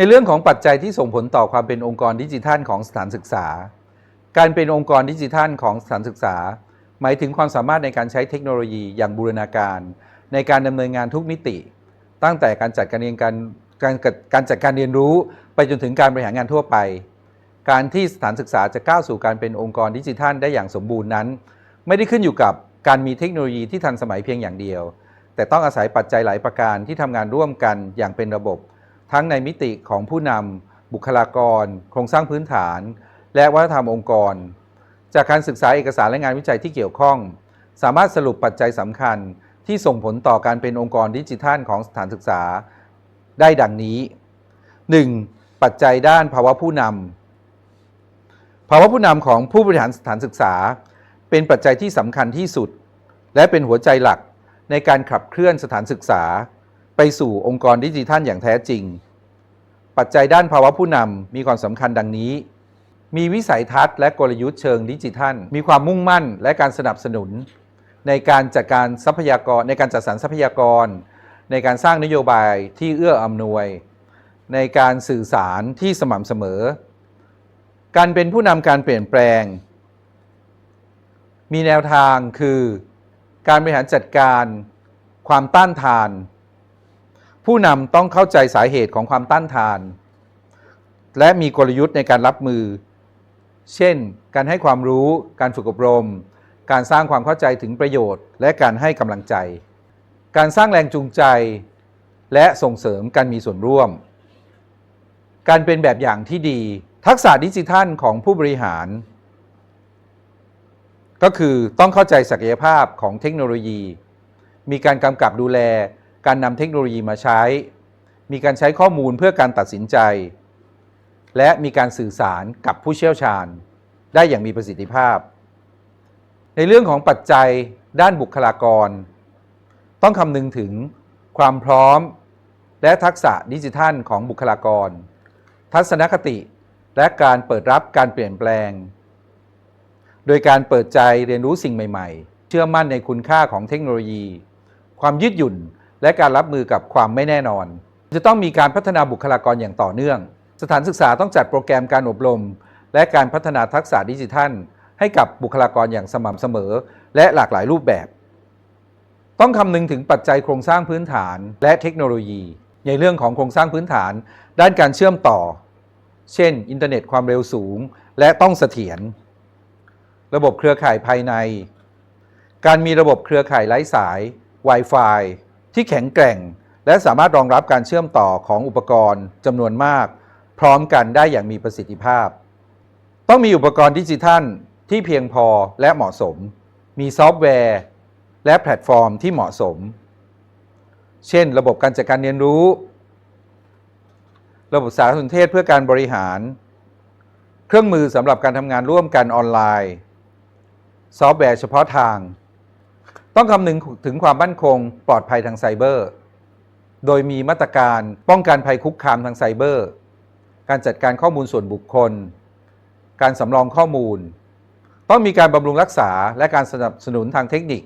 ในเรื่องของปัจจัยที่ส่งผลต่อความเป็นองค์กรดิจิทัลของสถานศึกษา การเป็นองค์กรดิจิทัลของสถานศึกษา หมายถึงความสามารถในการใช้เทคโนโลยีอย่างบูรณาการ ในการดำเนินงานทุกมิติ ตั้งแต่การจัดการเรียนการการการจัดการเรียนรู้ไปจนถึงการบริหารงานทั่วไป การที่สถานศึกษาจะก้าวสู่การเป็นองค์กรดิจิทัลได้อย่างสมบูรณ์นั้น ไม่ได้ขึ้นอยู่กับการมีเทคโนโลยีที่ทันสมัยเพียงอย่างเดียว แต่ต้องอาศัยปัจจัยหลายประการที่ทำงานร่วมกันอย่างเป็นระบบ ทั้งในมิติของผู้นำบุคลากร โครงสร้างพื้นฐาน และวัฒนธรรมองค์กร จากการศึกษาเอกสารและงานวิจัยที่เกี่ยวข้อง สามารถสรุปปัจจัยสำคัญที่ส่งผลต่อการเป็นองค์กรดิจิทัลของสถานศึกษาได้ดังนี้ 1. ปัจจัยด้านภาวะผู้นำภาวะผู้นำของผู้บริหารสถานศึกษา เป็นปัจจัยที่สำคัญที่สุด และเป็นหัวใจหลักในการขับเคลื่อนสถานศึกษา ไปสู่องค์กรดิจิทัลอย่างแท้จริง ปัจจัยด้านภาวะผู้นำมีความสำคัญดังนี้ มีวิสัยทัศน์และกลยุทธ์เชิงดิจิทัล มีความมุ่งมั่นและการสนับสนุน ในการจัดการทรัพยากรในการจัดสรรทรัพยากร ในการสร้างนโยบายที่เอื้ออำนวย ในการสื่อสารที่สม่ำเสมอ การเป็นผู้นำการเปลี่ยนแปลง มีแนวทางคือ การบริหารจัดการ ความต้านทาน ผู้นำต้องเข้าใจสาเหตุของความต้านทาน และมีกลยุทธ์ในการรับมือ เช่น การให้ความรู้ การฝึกอบรม การสร้างความเข้าใจถึงประโยชน์ และการให้กำลังใจ การสร้างแรงจูงใจ และส่งเสริมการมีส่วนร่วม การเป็นแบบอย่างที่ดี ทักษะดิจิทัลของผู้บริหาร ก็คือต้องเข้าใจศักยภาพของเทคโนโลยี มีการกำกับดูแล การนำเทคโนโลยีมาใช้ มีการใช้ข้อมูลเพื่อการตัดสินใจ และมีการสื่อสารกับผู้เชี่ยวชาญ ได้อย่างมีประสิทธิภาพ ในเรื่องของปัจจัยด้านบุคลากร ต้องคำนึงถึงความพร้อม และทักษะดิจิทัลของบุคลากร ทัศนคติและการเปิดรับการเปลี่ยนแปลง โดยการเปิดใจเรียนรู้สิ่งใหม่ ๆ เชื่อมั่นในคุณค่าของเทคโนโลยี ความยืดหยุ่น และการรับมือกับความไม่แน่นอน จะต้องมีการพัฒนาบุคลากรอย่างต่อเนื่อง สถานศึกษาต้องจัดโปรแกรมการอบรม และการพัฒนาทักษะดิจิทัล ให้กับบุคลากรอย่างสม่ำเสมอ และหลากหลายรูปแบบ ต้องคำนึงถึงปัจจัยโครงสร้างพื้นฐานและเทคโนโลยี ในเรื่องของโครงสร้างพื้นฐาน ด้านการเชื่อมต่อ เช่น อินเทอร์เน็ตความเร็วสูง และต้องเสถียรระบบเครือข่ายภายใน การมีระบบเครือข่ายไร้สาย Wi-Fi ที่แข็งแกร่ง และสามารถรองรับการเชื่อมต่อของอุปกรณ์จำนวนมาก พร้อมกันได้อย่างมีประสิทธิภาพ ต้องมีอุปกรณ์ดิจิทัลที่เพียงพอและเหมาะสม มีซอฟต์แวร์ และแพลตฟอร์มที่เหมาะสม เช่น ระบบการจัดการเรียนรู้ ระบบสารสนเทศเพื่อการบริหาร เครื่องมือสำหรับการทำงานร่วมกันออนไลน์ ซอฟต์แวร์เฉพาะทาง ต้องคำนึงถึงความมั่นคง ปลอดภัยทางไซเบอร์ โดยมีมาตรการป้องกันภัยคุกคามทางไซเบอร์ การจัดการข้อมูลส่วนบุคคล การสำรองข้อมูล ต้องมีการบำรุงรักษาและการสนับสนุนทางเทคนิค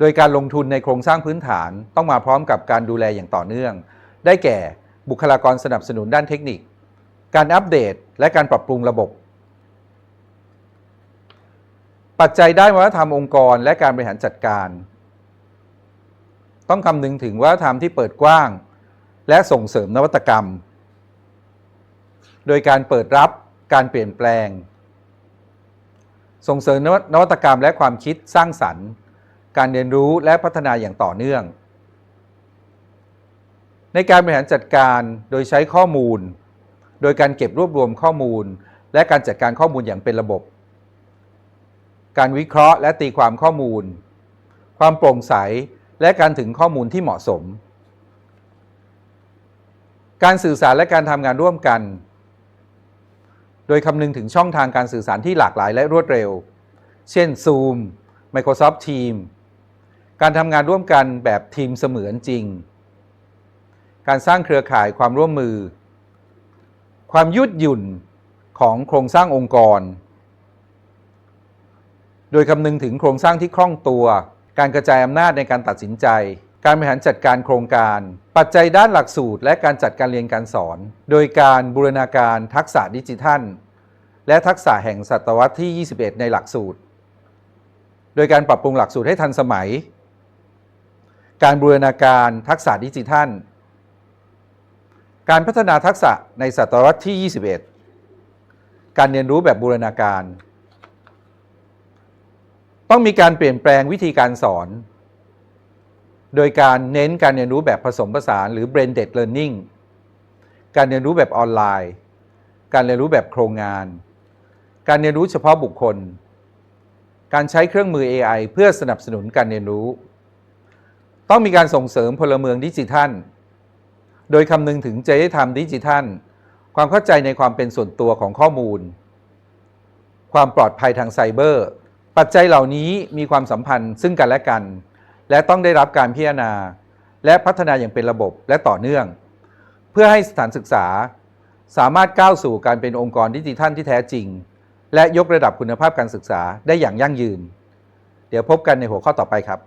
โดยการลงทุนในโครงสร้างพื้นฐานต้องมาพร้อมกับการดูแลอย่างต่อเนื่อง ได้แก่บุคลากรสนับสนุนด้านเทคนิค การอัปเดต และการปรับปรุงระบบ ปัจจัยด้านวัฒนธรรมองค์กรและการบริหารจัดการ ต้องคำนึงถึงวัฒนธรรมที่เปิดกว้าง และส่งเสริมนวัตกรรม โดยการเปิดรับการเปลี่ยนแปลง ส่งเสริมนวัตกรรมและความคิดสร้างสรรค์ การเรียนรู้และพัฒนาอย่างต่อเนื่อง ในการบริหารจัดการโดยใช้ข้อมูล โดยการเก็บรวบรวมข้อมูล และการจัดการข้อมูลอย่างเป็นระบบ การวิเคราะห์และตีความข้อมูล ความโปร่งใสและการถึงข้อมูลที่เหมาะสม การสื่อสารและการทำงานร่วมกัน โดยคำนึงถึงช่องทางการสื่อสารที่หลากหลายและรวดเร็ว เช่น Zoom Microsoft Teams การทำงานร่วมกันแบบทีมเสมือนจริง การสร้างเครือข่ายความร่วมมือ ความยืดหยุ่นของโครงสร้างองค์กร โดยคำนึงถึงโครงสร้างที่คล่องตัว การกระจายอำนาจในการตัดสินใจ การบริหารจัดการโครงการ ปัจจัยด้านหลักสูตร และการจัดการเรียนการสอน โดยการบูรณาการทักษะดิจิทัล และทักษะแห่งศตวรรษที่ 21 ในหลักสูตร โดยการปรับปรุงหลักสูตรให้ทันสมัย การบูรณาการทักษะดิจิทัล การพัฒนาทักษะในศตวรรษที่ 21 การเรียนรู้แบบบูรณาการ ต้องมีการเปลี่ยนแปลงวิธีการสอน โดยการเน้นการเรียนรู้แบบผสมผสานหรือ blended learning การเรียนรู้แบบออนไลน์ การเรียนรู้แบบโครงงาน การเรียนรู้เฉพาะบุคคล การใช้เครื่องมือ AI เพื่อสนับสนุนการเรียนรู้ ต้องมีการส่งเสริมพลเมืองดิจิทัล โดยคำนึงถึงจริยธรรมดิจิทัล ความเข้าใจในความเป็นส่วนตัวของข้อมูล ความปลอดภัยทางไซเบอร์ ปัจจัยเหล่านี้มีความสัมพันธ์ซึ่งกันและกัน และต้องได้รับการพิจารณา และพัฒนาอย่างเป็นระบบและต่อเนื่อง เพื่อให้สถานศึกษา สามารถก้าวสู่การเป็นองค์กรดิจิทัลที่แท้จริง และยกระดับคุณภาพการศึกษาได้อย่างยั่งยืน เดี๋ยวพบกันในหัวข้อต่อไปครับ